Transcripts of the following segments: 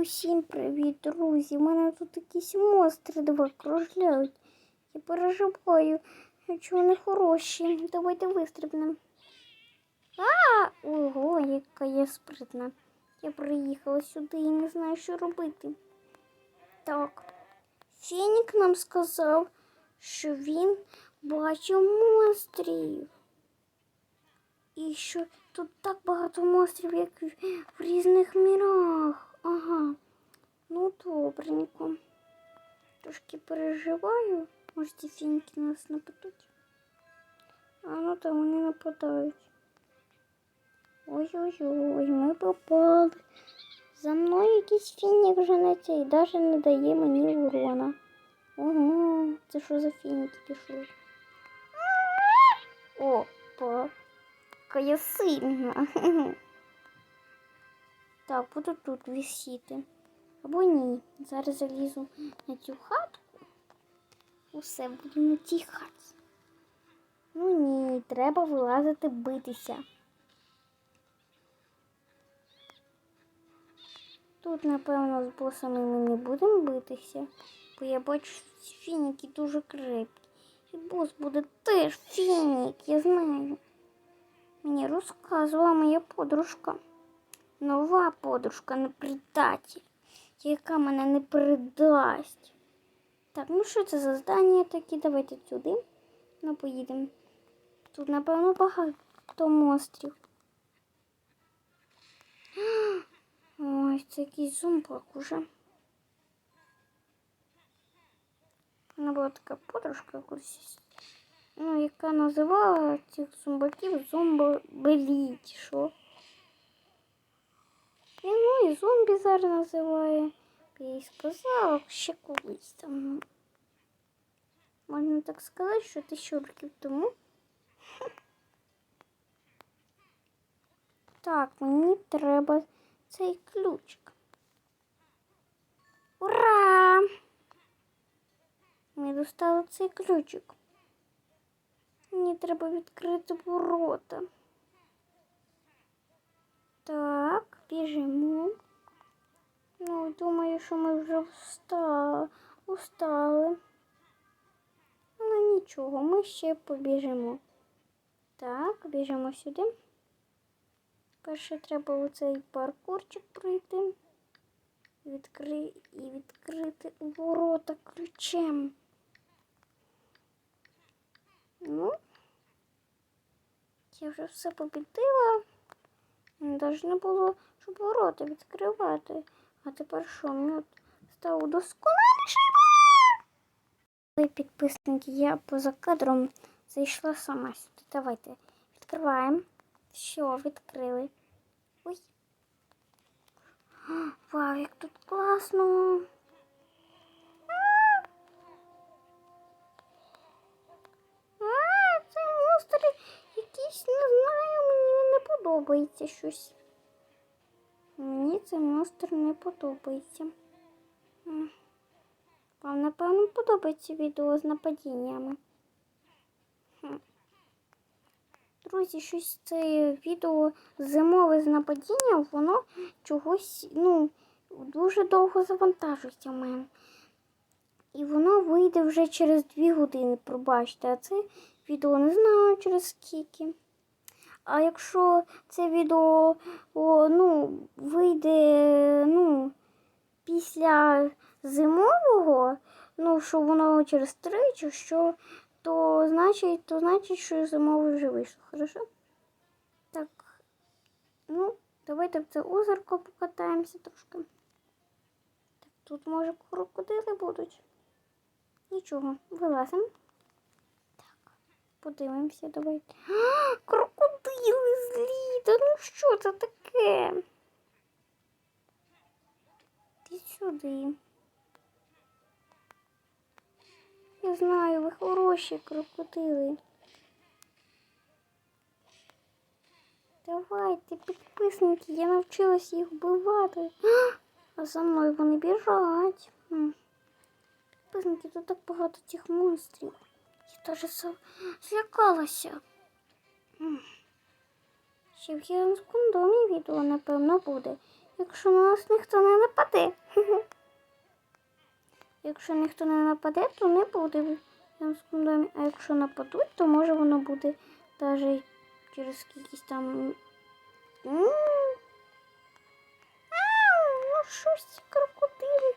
Усім привіт, друзі! У мене тут якісь монстри два кружляють. Я переживаю, що вони хороші. Давайте вистрибнемо. А! Ого, яка я спритна. Я приїхала сюди і не знаю, що робити. Так, Фенік нам сказав, що він бачив монстрів. І що тут так багато монстрів, як в різних мірах. Ага. Ну, добренько. Трошки переживаю. Може, ці фініки нас нападуть. А ну там вони нападають. Ой-ой-ой, ми попали. За мною якийсь фінік женеться і навіть не дає мені урона. Ого, це що за фініки пішли? Опа. Яка я сильна. Так, буду тут висіти. Або ні. Зараз залізу на цю хатку. Усе буду на цій хатці. Ну ні, треба вилазити битися. Тут, напевно, з босами ми не будемо битися, бо я бачу, що ці фініки дуже крепкі. І бос буде теж фінік, я знаю. Мені розказувала моя подружка. Нова подружка не предатель, яка мене не предасть. Так, ну що це за здання такі? Давайте сюди. Ну, поїдемо. Тут, напевно, багато монстрів. Ой, це якийсь зомбак уже. Вона була така подружка якось, ну, яка називала цих зомбаків зомбобелі, чи що. І, ну і зомбі зараз називає. Я їй сказала ще колись там. Можна так сказати, що тисячу років тому. Так, мені треба цей ключик. Ура! Ми достали цей ключик. Мені треба відкрити ворота. Так, Біжимо. Ну, думаю, що ми вже устали. Але нічого, ми ще побіжимо. Так, біжимо сюди. Перше треба оцей паркурчик пройти. Відкри... І відкрити ворота ключем. Ну, я вже все побідила. Не було, щоб ворота відкривати. А тепер що? Мені став удосконалішим. Ой, підписники, я поза кадром зайшла сама сюди. Давайте відкриваємо. Все, відкрили. Ой. Вау, як тут класно. А, це монстри якісь, не знаю, мені не подобається щось. Цей монстр не подобається. Вам, напевно, подобається відео з нападіннями. Друзі, щось це відео зимове з нападінням, воно чогось, ну, дуже довго завантажується в мене. І воно вийде вже через дві години, пробачте, а це відео не знаю через скільки. А якщо це відео о, ну, вийде ну, після зимового, ну, що воно через три чи що, то значить, то значить, що зимовий вже вийшло, хорошо? Так, ну, давайте в це озерко покатаємося трошки. Так, тут, може, крокодили будуть. Нічого, вилазимо. Подивимося, давайте. Крокодили злі! Та ну що це таке? Ти сюди. Я знаю, ви хороші крокодили. Давайте, підписники, я навчилась їх вбивати. А за мною вони біжать. Підписники, тут так багато цих монстрів. Теж злякалася. Ще в гігантському домі відео, напевно, буде. якщо на нас ніхто не нападе. Якщо ніхто не нападе, то не буде в ямському домі. А якщо нападуть, то може воно буде навіть через якісь там. Ау, ну щось крокодили.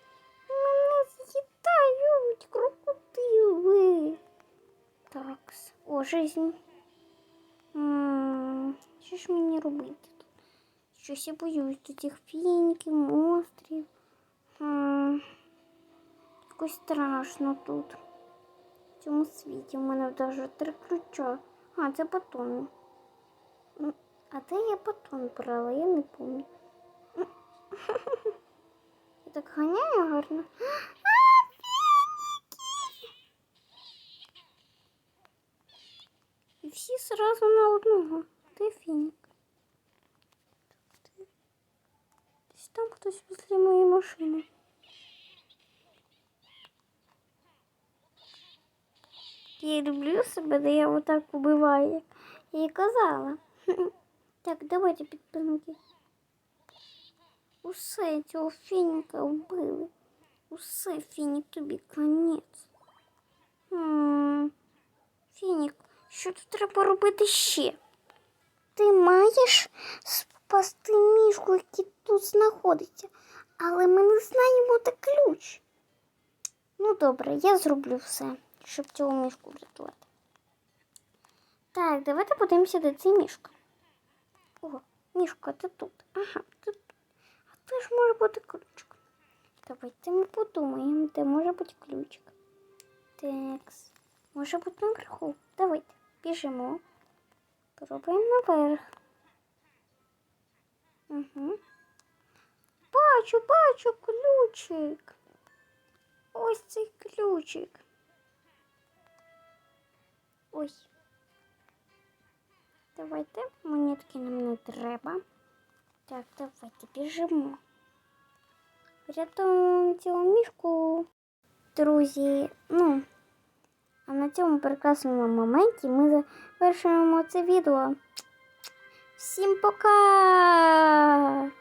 Мене з'їдають крокодили. Так, о, жизнь. Що ж мені робити тут? Щось я боюсь до цих фініків, монстрів. Якось страшно тут. В цьому світі у мене навіть три ключа. А, це батон. А де я батон брала? Я не пам'ятаю. Я так ганяю гарно. всі сразу на одного. Де фінік? Де? Десь там хтось після моєї машини. Я люблю себе, де я отак убиваю, як я і казала. Так, давайте підписники. Усе цього фініка вбили. Усе, фінік, тобі конець. Що тут треба робити ще? Ти маєш спасти мішку, який тут знаходиться, але ми не знаємо де ключ. Ну, добре, я зроблю все, щоб цього мішку врятувати. Так, давайте подивимося, де цей мішка. О, мішка, ти тут. Ага, тут. А де ж може бути ключик? Давайте ми подумаємо, де може бути ключик. Текс. Може бути наверху. Давайте, біжимо. Пробуємо наверх. Угу. Бачу, бачу ключик. Ось цей ключик. Ой. Давайте, монетки нам не треба. Так, давайте біжимо. Рятуємо цього мішку. Друзі, ну, А на цьому прекрасному моменті ми завершуємо це відео. Всім пока!